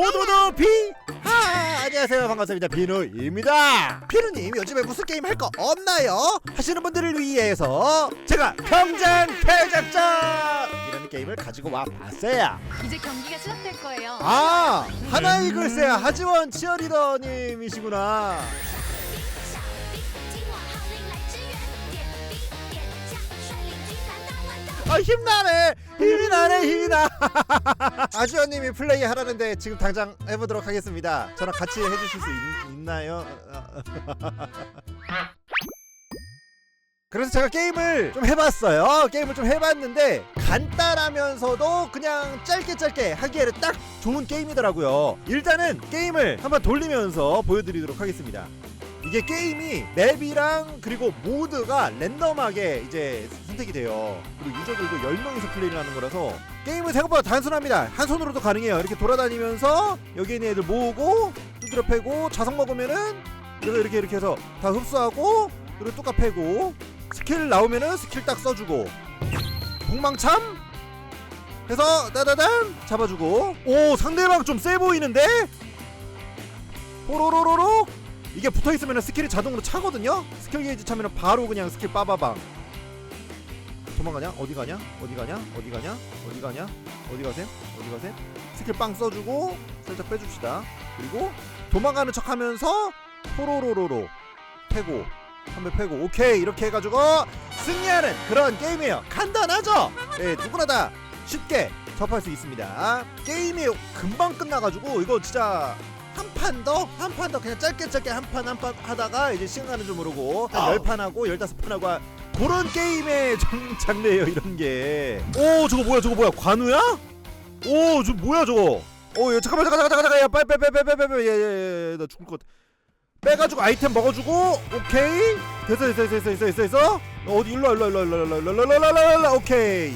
모두 모두 비! 아, 안녕하세요. 반갑습니다. 비누입니다. 비누님 요즘에 무슨 게임 할 거 없나요? 하시는 분들을 위해서 제가 평장 쾌작전이라는 게임을 가지고 와봤어요. 이제 경기가 시작될 거예요. 아 하나의 글쎄야 하지원 치어리더님이시구나. 아 힘나네. 힘이 나네 힘이 나. 아지원님이 플레이 하라는데 지금 당장 해보도록 하겠습니다. 저랑 같이 해주실 수 있, 있나요? 그래서 제가 게임을 좀 해봤어요. 게임을 좀 해봤는데 간단하면서도 그냥 짧게 짧게 하기에는 딱 좋은 게임이더라고요. 일단은 게임을 한번 돌리면서 보여드리도록 하겠습니다. 이게 게임이 맵이랑 그리고 모드가 랜덤하게 이제 선택이 돼요. 그리고 유저들도 10명이서 플레이를 하는 거라서 게임은 생각보다 단순합니다. 한 손으로도 가능해요. 이렇게 돌아다니면서 여기 있는 애들 모으고 두드려 패고 자석 먹으면은 그래서 이렇게 이렇게 해서 다 흡수하고 그리고 뚜까 패고 스킬 나오면은 스킬 딱 써주고 공망참 해서 따다단 잡아주고 오 상대방 좀 세 보이는데 호로로로로 이게 붙어 있으면 스킬이 자동으로 차거든요. 스킬 게이지 차면 바로 그냥 스킬 빠바방. 도망가냐? 어디 가냐? 어디 가냐? 어디 가냐? 어디 가냐? 어디 가셈? 어디 가셈? 스킬 빵 써주고 살짝 빼줍시다. 그리고 도망가는 척하면서 호로로로로 패고 한배 패고 오케이 이렇게 해가지고 승리하는 그런 게임이에요. 간단하죠? 네 누구나 다 쉽게 접할 수 있습니다. 게임이 금방 끝나가지고 이거 진짜 한판 더? 한 판 더 그냥 짧게 짧게 한 판 한 판 하다가 이제 시간 가는 줄 모르고 한 10판 하고 15판 하고 하- 그런 게임의 장, 장르예요 이런 게 오 저거 뭐야 저거 뭐야? 관우야? 오 저 뭐야 저거? 오 야, 잠깐만 잠깐 잠깐 잠깐 야 빨리 빨리 빨리 빨리 빨리 야야야나 죽을 것 같아. 빼가지고 아이템 먹어주고 오케이. 됐어 됐어 됐어 됐어 됐어 됐어. 어디 일로 와, 일로 와, 일로 와, 일로 와, 일로 와, 일로 와, 일로 와, 일로 와, 일로 와, 오케이.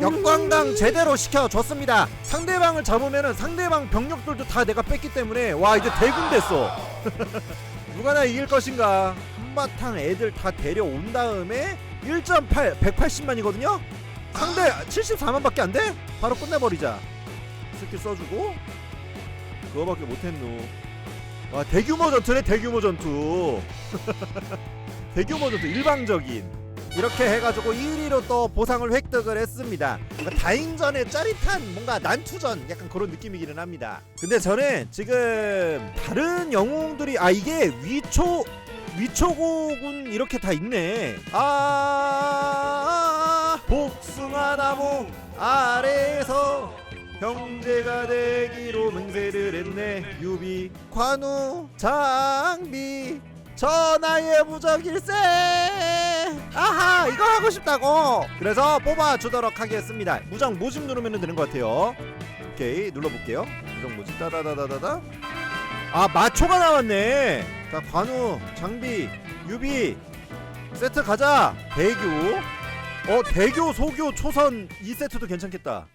역광강 제대로 시켜줬습니다. 상대방을 잡으면은 상대방 병력들도 다 내가 뺐기 때문에 와 이제 대군 됐어. 누가 나 이길 것인가 한바탕 애들 다 데려온 다음에 1.8 180만이거든요? 상대 74만밖에 안 돼? 바로 끝내버리자. 스킬 써주고. 그거밖에 못했노. 와 대규모 전투네 대규모 전투. 대규모 전투 일방적인. 이렇게 해가지고 1위로 또 보상을 획득을 했습니다. 뭔가 다인전의 짜릿한 뭔가 난투전 약간 그런 느낌이기는 합니다. 근데 저는 지금 다른 영웅들이 아 이게 위초 위초고군 이렇게 다 있네. 아 복숭아 나무 아래에서 형제가 되기로 맹세를 했네. 유비 관우 장비 전하의 무적일세. 아하 이거 하고 싶다고. 그래서 뽑아주도록 하겠습니다. 무적 모집 누르면 되는 것 같아요. 오케이 눌러볼게요. 무적 모집 따다다다다다. 아 마초가 나왔네 자 관우 장비 유비 세트 가자. 대교. 어 대교 소교 초선 2세트도 괜찮겠다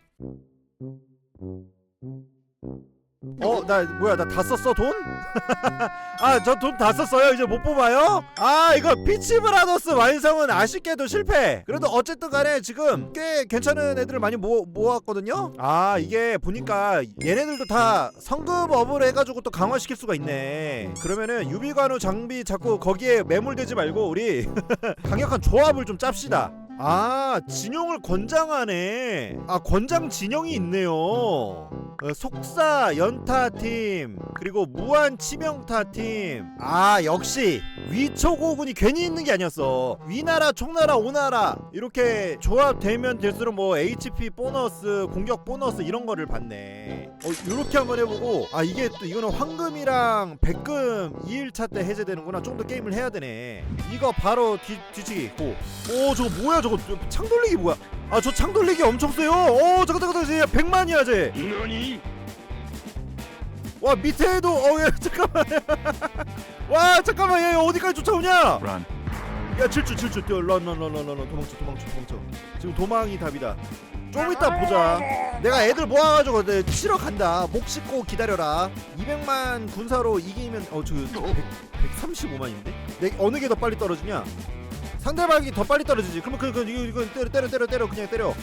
어, 나 뭐야, 나 다 썼어 돈? 아, 저 돈 다 썼어요. 이제 못 뽑아요? 아, 이거 피치 브라더스 완성은 아쉽게도 실패. 그래도 어쨌든 간에 지금 꽤 괜찮은 애들을 많이 모, 모았거든요. 아, 이게 보니까 얘네들도 다 성급 업을 해 가지고 또 강화시킬 수가 있네. 그러면은 유비관우 장비 자꾸 거기에 매몰되지 말고 우리 강력한 조합을 좀 짭시다. 아 진영을 권장하네. 아 권장 진영이 있네요. 어, 속사 연타팀 그리고 무한 치명타팀. 아 역시 위초고군이 괜히 있는 게 아니었어. 위나라 총나라 오나라 이렇게 조합되면 될수록 뭐 HP 보너스 공격 보너스 이런 거를 받네. 어 요렇게 한번 해보고 아 이게 또 이거는 황금이랑 백금 2일차 때 해제되는구나. 좀 더 게임을 해야 되네. 이거 바로 뒤, 뒤치기 있고. 오 저거 뭐야 저거 창 돌리기 뭐야? 아 저 창 돌리기 엄청 세요. 오 잠깐 잠깐 잠깐 100만이야 쟤와 밑에도 어예 잠깐만. 와 잠깐만 얘 어디까지 쫓아오냐? Run. 야 질주 질주. 뛰어 런런런런런. 도망쳐 도망쳐 도망쳐. 지금 도망이 답이다. 좀 이따 보자. 내가 애들 모아가지고 내 치러 간다. 목 씻고 기다려라. 200만 군사로 이기면 어저 135만인데? 내 어느 게 더 빨리 떨어지냐 상대방이 더 빨리 떨어지지. 그러면 그, 그 이거 때려 때려 때려 때려. 그냥 때려. 어,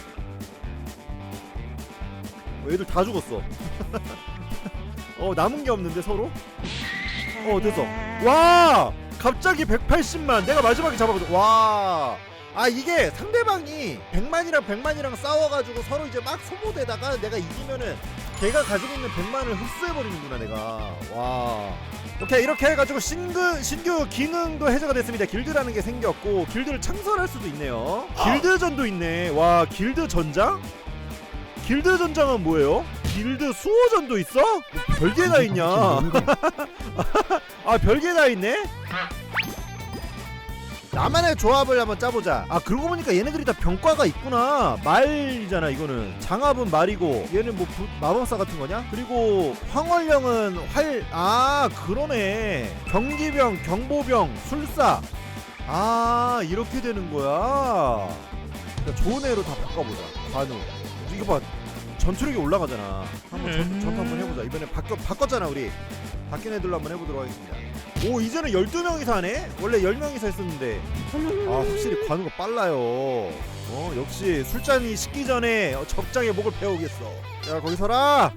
애들 다 죽었어. 어 남은 게 없는데 서로? 어 됐어. 와! 갑자기 180만. 내가 마지막에 잡아거든 와아 이게 상대방이 100만이랑 100만이랑 싸워가지고 서로 이제 막 소모되다가 내가 이기면은 걔가 가지고 있는 100만을 흡수해버리는구나 내가. 와 오케이 이렇게 해가지고 신규, 신규 기능도 해제가 됐습니다. 길드라는 게 생겼고 길드를 창설할 수도 있네요. 길드전도 있네. 와 길드 전장? 길드 전장은 뭐예요? 길드 수호전도 있어? 뭐 별게 다 있냐? 아 별게 다 있네 나만의 조합을 한번 짜보자. 아 그러고 보니까 얘네들이 다 병과가 있구나. 말이잖아 이거는. 장합은 말이고 얘는 뭐 부- 마법사 같은 거냐? 그리고 황월령은 활 아 그러네. 경기병 경보병 술사. 아 이렇게 되는 거야. 그러니까 좋은 애로 다 바꿔보자. 관우. 이거 봐. 전투력이 올라가잖아. 한번 전, 전투 한번 해보자. 이번에 바꿔, 바꿨잖아 우리. 바뀐 애들로 한번 해보도록 하겠습니다 오 이제는 12명이서 하네? 원래 10명이서 했었는데. 아 확실히 관우가 빨라요. 어 역시 술잔이 식기 전에 어, 적장의 목을 배우겠어. 야 거기 서라!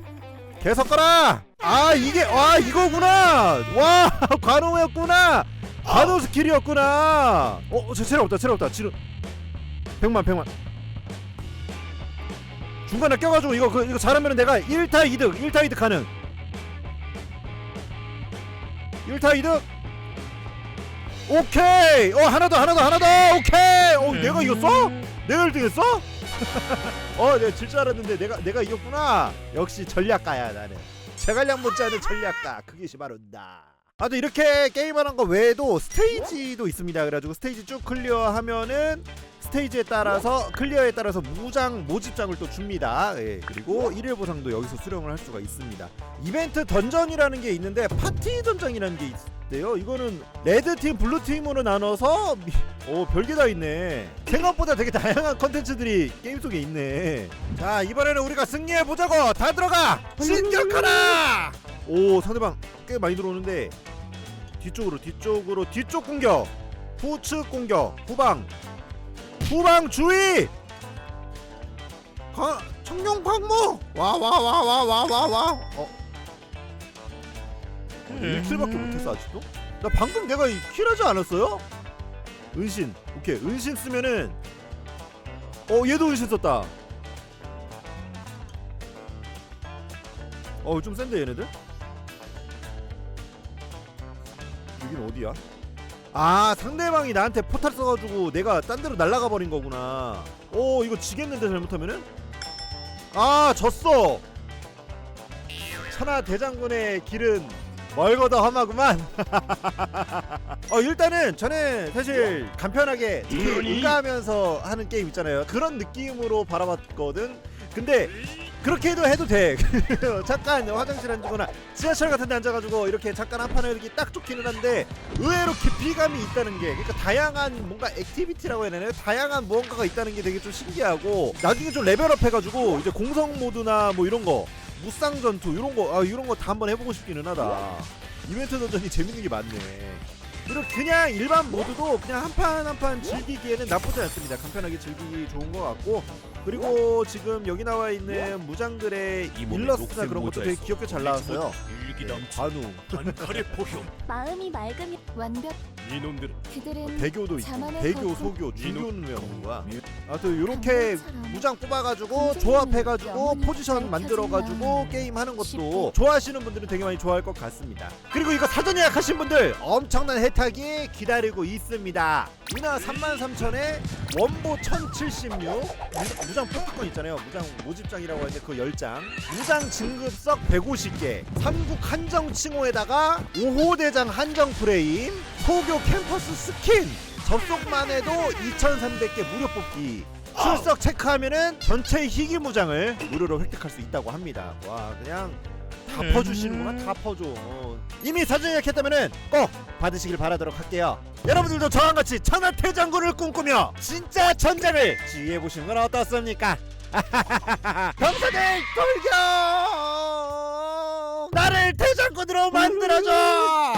개 섞어라! 아 이게 와 이거구나! 와 관우였구나! 관우 스킬이었구나! 어저 체력 없다 체력 없다. 지금 100만 100만. 중간에 껴가지고 이거 그, 이거 잘하면 내가 1타 2득 1타 2득 가능 1타 2득. 오케이. 어 하나 더 하나 더 하나 더. 오케이. 어 내가 이겼어? 내가 1등 했어? 어 내가 질 줄 알았는데 내가 내가 이겼구나. 역시 전략가야 나는. 제갈량 못지않은 전략가. 그게 바로 나. 아, 또 이렇게 게임하는 거 외에도 스테이지도 있습니다. 그래가지고 스테이지 쭉 클리어하면은 스테이지에 따라서 클리어에 따라서 무장 모집장을 또 줍니다. 예, 그리고 일일 보상도 여기서 수령을 할 수가 있습니다. 이벤트 던전이라는 게 있는데 파티 던전이라는 게 있대요. 이거는 레드 팀, 블루 팀으로 나눠서 미- 오 별게 다 있네. 생각보다 되게 다양한 컨텐츠들이 게임 속에 있네. 자 이번에는 우리가 승리해 보자고. 다 들어가. 진격하라. 오 상대방 꽤 많이 들어오는데 뒤쪽으로 뒤쪽으로 뒤쪽 공격 후측 공격 후방 후방 주의 가, 청룡 광무 와와 와 와 와 와와 어 어, 1킬밖에 못했어 아직도? 나 방금 내가 이 킬하지 않았어요? 은신 오케이 은신 쓰면은 어 얘도 은신 썼다 어좀 센데 얘네들? 여긴 어디야? 아 상대방이 나한테 포탈 써가지고 내가 딴 데로 날아가 버린 거구나. 오 이거 지겠는데 잘못하면은? 아 졌어! 천하 대장군의 길은 멀고도 험하구만. 어 일단은 저는 사실 간편하게 응가하면서 하는 게임 있잖아요. 그런 느낌으로 바라봤거든. 근데 그렇게 해도 해도 돼. 잠깐 화장실 앉거나 지하철 같은 데 앉아가지고 이렇게 잠깐 한판 하기 딱 좋기는 한데 의외로 깊이감이 있다는 게 그러니까 다양한 뭔가 액티비티라고 해야 되나요? 다양한 무언가가 있다는 게 되게 좀 신기하고 나중에 좀 레벨업 해가지고 이제 공성 모드나 뭐 이런 거 무쌍 전투 이런 거 아 이런 거 다 한번 해보고 싶기는 하다. 이벤트 던전이 재밌는 게 많네 그리고 그냥 일반 모드도 그냥 한 판 한 판 즐기기에는 나쁘지 않습니다. 간편하게 즐기기 좋은 것 같고 그리고 지금 여기 나와 있는 무장들의 일러스나 녹색 그런 것도 되게 귀엽게 잘 나왔어요 일기당 관우. 단칼의 포효 마음이 맑으면 완벽. 이놈들은 그들은 대교도 있고 대교 거부. 소교 중교는 왜 없는 거야? 아무튼 강물처럼 요렇게 무장 뽑아가지고 조합해가지고 포지션 만들어가지고. 게임하는 것도. 좋아하시는 분들은 되게 많이 좋아할 것 같습니다. 그리고 이거 사전 예약하신 분들 엄청난 혜택이 기다리고 있습니다. 인하 33,000에 원보 1076 무- 무장 포트권 있잖아요. 무장 모집장이라고 하는데 그 10장. 무장 진급석 150개. 삼국 한정 칭호에다가 5호 대장 한정 프레임 소교 캠퍼스 스킨 접속만 해도 2,300개 무료 뽑기 출석 체크하면은 전체 희귀 무장을 무료로 획득할 수 있다고 합니다. 와 그냥 다 퍼주시는구나 다 퍼줘. 어. 이미 사전 예약했다면은 꼭 받으시길 바라도록 할게요. 여러분들도 저와 같이 천하태 장군을 꿈꾸며 진짜 전장을 지휘해 보시는 건 어떻습니까? 병사들 돌격! 탱커 들어 만들어줘.